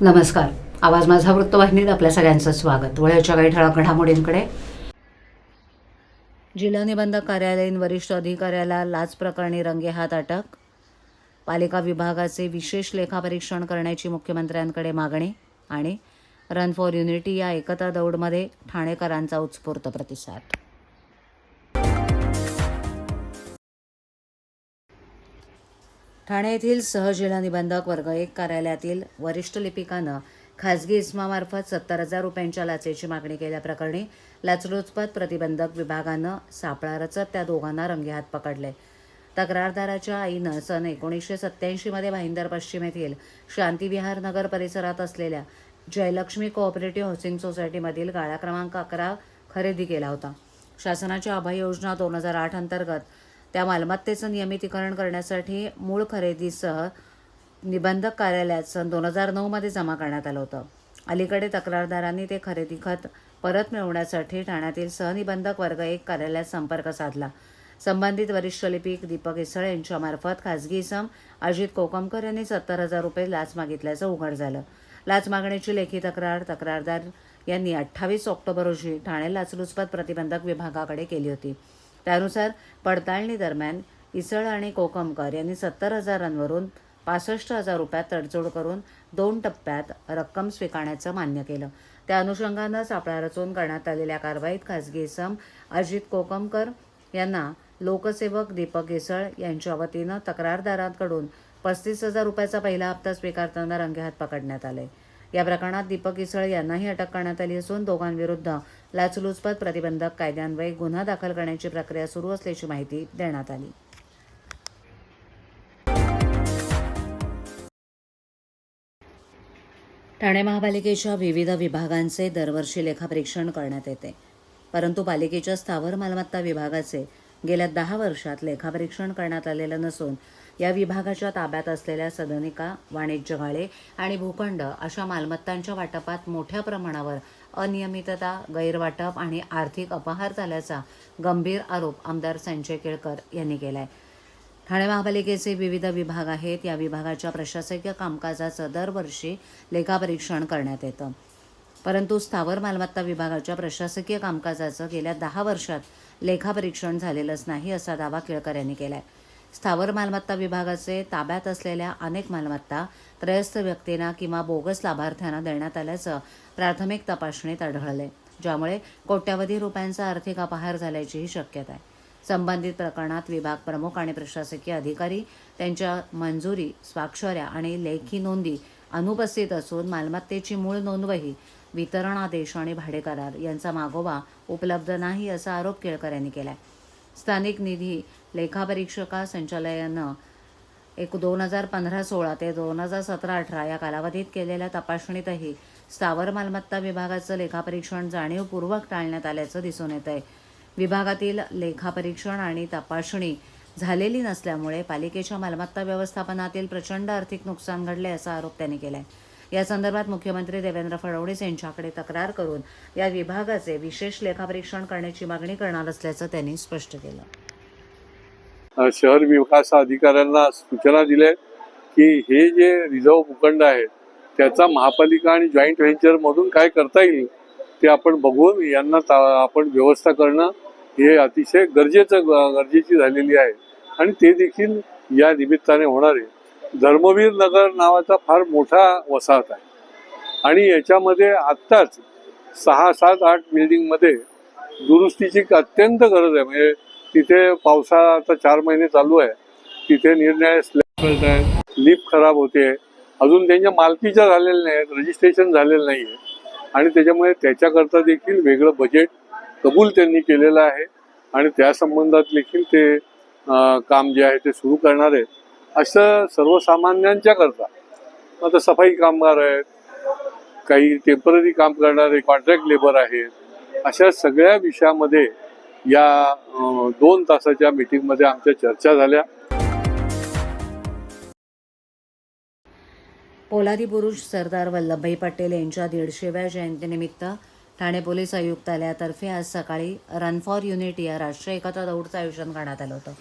नमस्कार. आवाज माझा वृत्तवाहिनीत आपल्या सगळ्यांचं स्वागत. वळ्याच्या काही ठळक घडामोडींकडे. जिल्हा निबंधक कार्यालयीन वरिष्ठ अधिकाऱ्याला लाच प्रकरणी रंगेहात अटक. पालिका विभागाचे विशेष लेखापरीक्षण करण्याची मुख्यमंत्र्यांकडे मागणी आणि रन फॉर युनिटी या एकता दौडमध्ये ठाणेकरांचा उत्स्फूर्त प्रतिसाद. ठाणे येथील सहजिल्हा निबंधक वर्ग एक कार्यालयातील वरिष्ठ लिपिकानं खासगी इस्मामार्फत सत्तर हजार रुपयांच्या लाचेची मागणी केल्याप्रकरणी लाचलुचपत प्रतिबंधक विभागानं सापळा रचत त्या दोघांना रंगेहात पकडले. तक्रारदाराच्या आईनं सन एकोणीसशे सत्त्याऐंशीमध्ये भाईंदर पश्चिम येथील शांतिविहार नगर परिसरात असलेल्या जयलक्ष्मी कोऑपरेटिव्ह हाऊसिंग सोसायटीमधील गाळा क्रमांक अकरा खरेदी केला होता. शासनाच्या अभय योजना दोन हजार आठ अंतर्गत त्या मालमत्तेचं नियमितीकरण करण्यासाठी मूळ खरेदीसह निबंधक कार्यालयात सन दोन हजार नऊमध्ये जमा करण्यात आलं होतं. अलीकडे तक्रारदारांनी ते खरेदी खत परत मिळवण्यासाठी ठाण्यातील सहनिबंधक वर्ग एक कार्यालयात संपर्क साधला. संबंधित वरिष्ठ लिपिक दीपक इसळ यांच्यामार्फत खासगी इसम अजित कोकमकर यांनी सत्तर हजार रुपये लाच मागितल्याचं उघड झालं. लाच मागण्याची लेखी तक्रार तक्रारदार यांनी अठ्ठावीस ऑक्टोबर रोजी ठाणे लाचलुचपत प्रतिबंधक विभागाकडे केली होती. त्यानुसार पडताळणी दरम्यान इसळ आणि कोकमकर यांनी सत्तर हजारांवरून पासष्ट हजार रुपयात तडजोड करून दोन टप्प्यात रक्कम स्वीकारण्याचं मान्य केलं. त्या अनुषंगानं सापळा रचून करण्यात आलेल्या कारवाईत खासगी इसम अजित कोकमकर यांना लोकसेवक दीपक इसळ यांच्या वतीनं तक्रारदारांकडून पस्तीस हजार रुपयाचा पहिला हप्ता स्वीकारताना रंगेहात पकडण्यात आले. या प्रकरणात दीपक इसळ यांनाही अटक करण्यात आली असून दोघांविरुद्ध लाचलुचपत प्रतिबंधक कायद्यान्वये गुन्हा दाखल करण्याची प्रक्रिया सुरू असल्याची माहिती देण्यात आली. ठाणे महापालिकेच्या विविध विभागांचे दरवर्षी लेखापरीक्षण करण्यात येते. परंतु पालिकेच्या स्थावर मालमत्ता विभागाचे गेल्या दहा वर्षात लेखापरीक्षण करण्यात आलेलं नसून या विभागाच्या ताब्यात असलेल्या सदनिका वाणिज्य गाळे आणि भूखंड अशा मालमत्तांच्या वाटपात मोठ्या प्रमाणावर अनियमितता गैरवाटप आणि आर्थिक अपहार झाल्याचा गंभीर आरोप आमदार संजय केळकर यांनी केलाय. ठाणे महापालिकेचे विविध विभाग आहेत. या विभागाच्या प्रशासकीय कामकाजाचं दरवर्षी लेखापरीक्षण करण्यात येतं. परंतु स्थावर मालमत्ता विभागाच्या प्रशासकीय कामकाजाचं गेल्या दहा वर्षात लेखापरीक्षण झालेलंच नाही असा दावा केळकर यांनी केला आहे स्थावर मालमत्ता विभागाचे ताब्यात असलेल्या अनेक मालमत्ता त्रयस्थ व्यक्तींना किंवा बोगस लाभार्थ्यांना देण्यात आल्याचं प्राथमिक तपासणीत आढळले ज्यामुळे कोट्यवधी रुपयांचा आर्थिक अपहार झाल्याचीही शक्यता आहे. संबंधित प्रकरणात विभाग प्रमुख आणि प्रशासकीय अधिकारी त्यांच्या मंजुरी स्वाक्षऱ्या आणि लेखी नोंदी अनुपस्थित असून मालमत्तेची मूळ नोंदवही वितरणादेश आणि भाडेकरार यांचा मागोवा उपलब्ध नाही असा आरोप केळकर यांनी केला आहे स्थानिक निधी लेखापरीक्षका संचालयानं एक दोन हजार पंधरा सोळा ते दोन हजार सतरा अठरा या कालावधीत केलेल्या तपासणीतही स्थावर मालमत्ता विभागाचं लेखापरीक्षण जाणीवपूर्वक टाळण्यात आल्याचं दिसून येत आहे विभागातील लेखापरीक्षण आणि तपासणी झालेली नसल्यामुळे पालिकेच्या मालमत्ता व्यवस्थापनातील प्रचंड आर्थिक नुकसान घडले असा आरोप त्यांनी केला आहे या संदर्भात मुख्यमंत्री देवेंद्र फडणवीस यांच्याकडे तक्रार करून या विभागाचे विशेष लेखापरीक्षण करण्याची मागणी करणार असल्याचं त्यांनी स्पष्ट केलं. शहर विकास अधिकाऱ्यांना सूचना दिल्या की हे जे रिझर्व भूखंड आहे त्याचा महापालिका आणि जॉईंट व्हेंचर मधून काय करता येईल ते आपण बघून यांना ता- आपण व्यवस्था करणं हे अतिशय गरजेचं ग- गरजेची झालेली आहे. आणि ते देखील या निमित्ताने होणार आहे. धर्मवीर नगर नावाचा फार मोठा वसाहत आहे. आणि याच्यामध्ये आत्ताच सहा सात आठ बिल्डिंगमध्ये दुरुस्तीची अत्यंत गरज आहे. म्हणजे तिथे पावसाळा आता चार महिने चालू आहे. तिथे निर्णय स्लॅब आहे लिफ्ट खराब होते. अजून त्यांच्या मालकीच्या झालेल्या नाही आहेत रजिस्ट्रेशन झालेलं नाही आहे. आणि त्याच्यामुळे त्याच्याकरता देखील वेगळं बजेट कबूल त्यांनी केलेलं आहे. आणि त्या संबंधात देखील ते काम जे आहे ते सुरू करणार आहेत. असं सर्वसामान्यांच्या करता आता सफाई कामगार आहेत काही टेंपररी काम करणारे कॉन्ट्रॅक्ट लेबर आहेत अशा सगळ्या विषयामध्ये या दोन तासाच्या मीटिंगमध्ये आमच्या चर्चा झाल्या. पोलादी पुरुष सरदार वल्लभभाई पटेल यांच्या दीडशेव्या जयंतीनिमित्त ठाणे पोलीस आयुक्तालयातर्फे आज सकाळी रन फॉर युनिटी या राष्ट्रीय एकता दौडचं आयोजन करण्यात आलं होतं.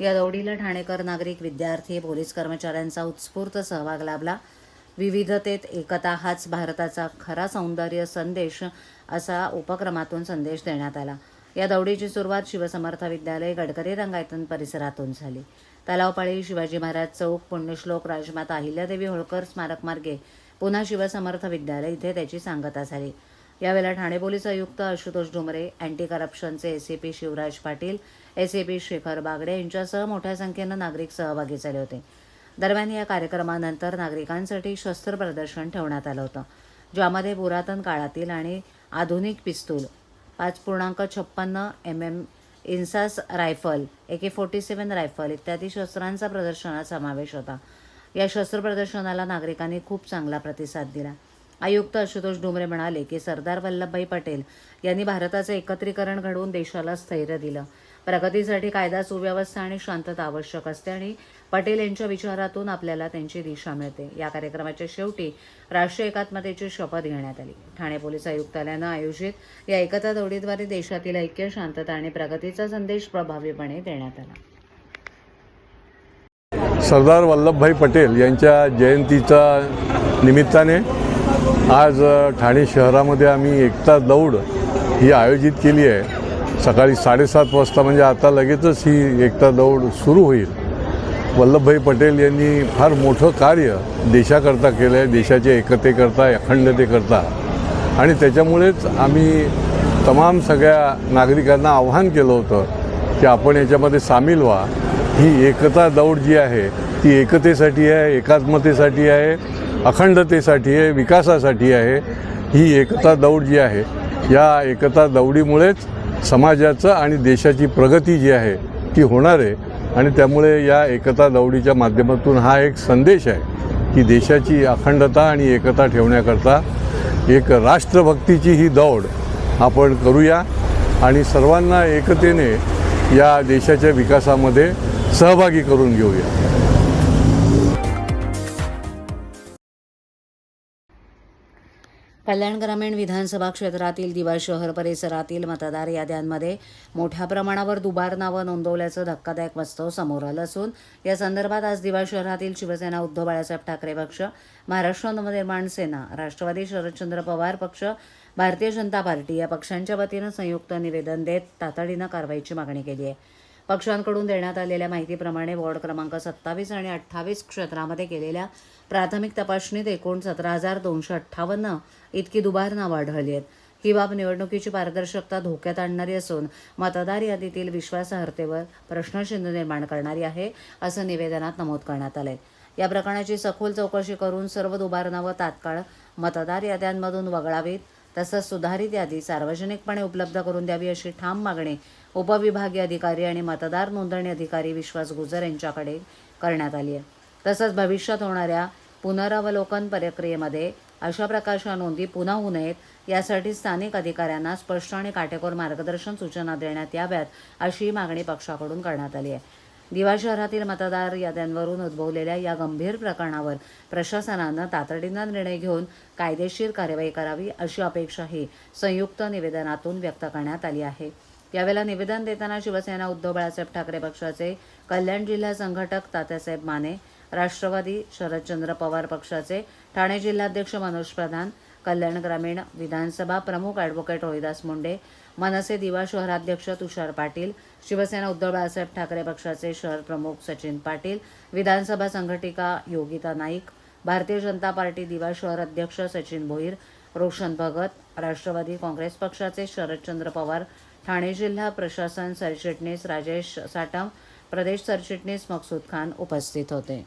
या दौडीला ठाणेकर नागरिक विद्यार्थी पोलीस कर्मचाऱ्यांचा उत्स्फूर्त सहभाग लाभला. विविधतेत एकता हाच भारताचा खरा सौंदर्य संदेश असा उपक्रमातून संदेश देण्यात आला. या दौडीची सुरुवात शिवसमर्थ विद्यालय गडकरी रंगायतन परिसरातून झाली. तलावपाळी शिवाजी महाराज चौक पुण्यश्लोक राजमाता अहिल्यादेवी होळकर स्मारक मार्गे पुन्हा शिवसमर्थ विद्यालय इथे त्याची सांगता झाली. यावेळेला ठाणे पोलीस आयुक्त Ashutosh Dumre anti करप्शनचे ACP Shivraj Patil S A B Shekhar Bagde यांच्यासह मोठ्या संख्येनं नागरिक सहभागी झाले होते. दरम्यान या कार्यक्रमानंतर नागरिकांसाठी शस्त्र प्रदर्शन ठेवण्यात आलं होतं ज्यामध्ये पुरातन काळातील आणि आधुनिक पिस्तूल पाच पूर्णांक छप्पन्न M M INSAS rifle A K forty seven rifle इत्यादी शस्त्रांचा प्रदर्शनात समावेश होता. या शस्त्र प्रदर्शनाला नागरिकांनी खूप चांगला प्रतिसाद दिला. आयुक्त आशुतोष डुमरे म्हणाले की सरदार वल्लभभाई पटेल यांनी भारताचं एकत्रीकरण घडवून देशाला स्थैर्य दिलं. प्रगतीसाठी कायदा सुव्यवस्था आणि शांतता आवश्यक असते आणि पटेल यांच्या विचारातून आपल्याला त्यांची दिशा मिळते. या कार्यक्रमाच्या शेवटी राष्ट्रीय एकात्मतेची शपथ घेण्यात आली. ठाणे पोलीस आयुक्तालयानं आयोजित या एकता दौडीद्वारे देशातील ऐक्य शांतता आणि प्रगतीचा संदेश प्रभावीपणे देण्यात आला. सरदार वल्लभभाई पटेल यांच्या जयंतीच्या निमित्ताने आज ठाणे शहरामध्ये आम्ही एकता दौड ही आयोजित केली आहे. सकाळी साडेसात वाजता म्हणजे आता लगेचच ही एकता दौड सुरू होईल. वल्लभभाई पटेल यांनी फार मोठं कार्य देशाकरता केलं आहे देशाच्या एकतेकरता अखंडतेकरता. आणि त्याच्यामुळेच आम्ही तमाम सगळ्या नागरिकांना आव्हान केलं होतं की आपण याच्यामध्ये सामील व्हा. ही एकता दौड जी आहे ती एकतेसाठी आहे एकात्मतेसाठी आहे अखंडतेसाठी आहे विकासासाठी आहे. ही एकता दौड जी आहे या एकता दौडीमुळेच समाजाचं आणि देशाची प्रगती जी आहे ती होणार आहे. आणि त्यामुळे या एकता दौडीच्या माध्यमातून हा एक संदेश आहे की देशाची अखंडता आणि एकता ठेवण्याकरता एक राष्ट्रभक्तीची ही दौड आपण करूया. आणि सर्वांना एकतेने या देशाच्या विकासामध्ये सहभागी करून घेऊया. कल्याण ग्रामीण विधानसभा क्षेत्रातील दिवा शहर परिसरातील मतदार याद्यांमध्ये मोठ्या प्रमाणावर दुबार नावं नोंदवल्याचं धक्कादायक वास्तव समोर आलं असून या संदर्भात आज दिवा शहरातील शिवसेना उद्धव बाळासाहेब ठाकरे पक्ष महाराष्ट्र नवनिर्माण सेना राष्ट्रवादी शरदचंद्र पवार पक्ष भारतीय जनता पार्टी या पक्षांच्या वतीनं संयुक्त निवेदन देत तातडीनं कारवाईची मागणी केली आहे. पक्षांकडून देण्यात आलेल्या माहितीप्रमाणे वॉर्ड क्रमांक सत्तावीस आणि अठ्ठावीस क्षेत्रामध्ये केलेल्या प्राथमिक तपासणीत एकूण सतरा हजार दोनशे अठ्ठावन्न इतकी दुबार नावं आढळली आहेत ही बाब निवडणुकीची पारदर्शकता धोक्यात आणणारी असून मतदार यादीतील विश्वासार्हतेवर प्रश्नचिन्ह निर्माण करणारी आहे असं निवेदनात नमूद करण्यात आलंय. या प्रकरणाची सखोल चौकशी करून सर्व दुबार नावं तात्काळ मतदार याद्यांमधून वगळावीत. तसंच सुधारित यादी सार्वजनिकपणे उपलब्ध करून द्यावी अशी ठाम मागणी उपविभागीय अधिकारी आणि मतदार नोंदणी अधिकारी विश्वास गुजर यांच्याकडे करण्यात आली आहे. तसंच भविष्यात होणाऱ्या पुनरावलोकन प्रक्रियेमध्ये अशा प्रकारच्या नोंदी पुन्हा होऊ नयेत यासाठी स्थानिक अधिकाऱ्यांना स्पष्ट आणि काटेकोर मार्गदर्शन सूचना देण्यात याव्यात अशी मागणी पक्षाकडून करण्यात आली आहे. दिवा शहरातील मतदार याद्यांवरून उद्भवलेल्या या गंभीर प्रकरणावर प्रशासनानं तातडीनं निर्णय घेऊन कायदेशीर कार्यवाही करावी अशी अपेक्षाही संयुक्त निवेदनातून व्यक्त करण्यात आली आहे. यावेळेला निवेदन देताना शिवसेना उद्धव बाळासाहेब ठाकरे पक्षाचे कल्याण जिल्हा संघटक तात्यासाहेब माने राष्ट्रवादी शरदचंद्र पवार पक्षाचे ठाणे जिल्हाध्यक्ष मनोज प्रधान कल्याण ग्रामीण विधानसभा प्रमुख ॲडव्होकेट रोहिदास मुंडे मनसे दिवा शहराध्यक्ष तुषार पाटील शिवसेना उद्धव बाळासाहेब ठाकरे पक्षाचे शहर प्रमुख सचिन पाटील विधानसभा संघटिका योगिता नाईक भारतीय जनता पार्टी दिवा शहर अध्यक्ष सचिन भोईर रोशन भगत राष्ट्रवादी काँग्रेस पक्षाचे शरदचंद्र पवार ठाणे जिल्हा प्रशासन सरचिटणीस राजेश साटम प्रदेश सरचिटणीस मकसूद खान उपस्थित होते.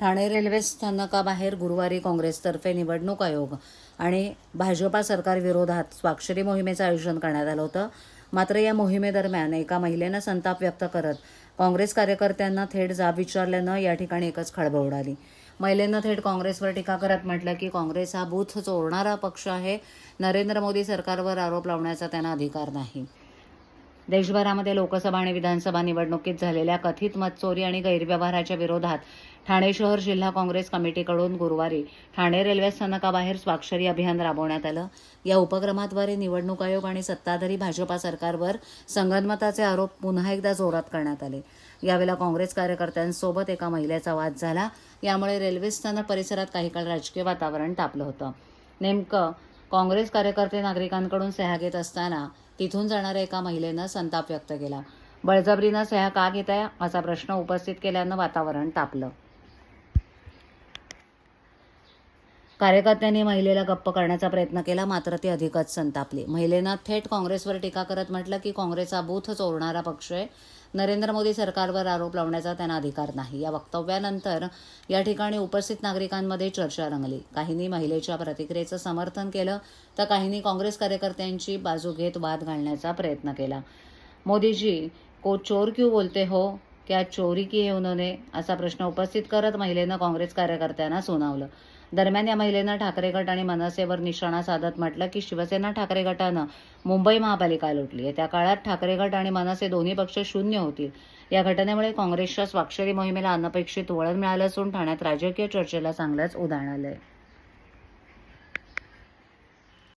ठाणे रेल्वे स्थानकाबाहेर गुरुवारी काँग्रेसतर्फे निवडणूक आयोग आणि भाजपा सरकारविरोधात स्वाक्षरी मोहिमेचं आयोजन करण्यात आलं होतं. मात्र या मोहिमेदरम्यान एका महिलेनं संताप व्यक्त करत काँग्रेस कार्यकर्त्यांना थेट जाब विचारल्यानं या ठिकाणी एकच खळबळ उडाली. महिलेनं थेट काँग्रेसवर टीका करत म्हटलं की काँग्रेस हा बूथ चोरणारा पक्ष आहे. नरेंद्र मोदी सरकारवर आरोप लावण्याचा त्यांना अधिकार नाही. देशभरामध्ये लोकसभा आणि विधानसभा निवडणुकीत झालेल्या कथित मतचोरी आणि गैरव्यवहाराच्या विरोधात ठाणे शहर जिल्हा काँग्रेस कमिटीकडून गुरुवारी ठाणे रेल्वे स्थानकाबाहेर स्वाक्षरी अभियान राबवण्यात आलं. या उपक्रमाद्वारे निवडणूक आयोग आणि सत्ताधारी भाजपा सरकारवर संगनमताचे आरोप पुन्हा एकदा जोरात करण्यात आले. यावेळेला काँग्रेस कार्यकर्त्यांसोबत एका महिलेचा वाद झाला. यामुळे रेल्वे स्थानक परिसरात काही काळ राजकीय वातावरण तापलं होतं. नेमकं काँग्रेस कार्यकर्ते नागरिकांकडून सह्या घेत असताना तिथून जाणाऱ्या एका महिलेनं संताप व्यक्त केला. बळजबरीनं सह्या का घेताय? आहे असा प्रश्न उपस्थित केल्यानं वातावरण तापलं. कार्यकर्त्यांनी महिलेला गप्प करण्याचा प्रयत्न केला मात्र ती अधिकच संतापली. महिलेनं थेट काँग्रेसवर टीका करत म्हटलं की काँग्रेसचा बूथ चोरणारा पक्ष आहे. नरेंद्र मोदी सरकारवर आरोप लावण्याचा त्यांना अधिकार नाही. या वक्तव्यानंतर या ठिकाणी उपस्थित नागरिकांमध्ये चर्चा रंगली. काहींनी महिलेच्या प्रतिक्रियेचं समर्थन केलं तर काहींनी काँग्रेस कार्यकर्त्यांची बाजू घेत वाद घालण्याचा प्रयत्न केला. मोदीजी को चोर क्यू बोलते हो? क्या चोरी की है उन्होंने? असा प्रश्न उपस्थित करत महिलेनं काँग्रेस कार्यकर्त्यांना सुनावलं. दरम्यान या महिलेनं ठाकरे गट आणि मनसेवर निशाणा साधत म्हटलं की शिवसेना ठाकरे गटानं मुंबई महापालिका लुटली आहे. त्या काळात ठाकरे गट आणि मनसे दोन्ही पक्ष शून्य होतील. या घटनेमुळे काँग्रेसच्या स्वाक्षरी मोहिमेला अनपेक्षित वळण मिळालं असून ठाण्यात राजकीय चर्चेला चांगलंच उदाहरण आहे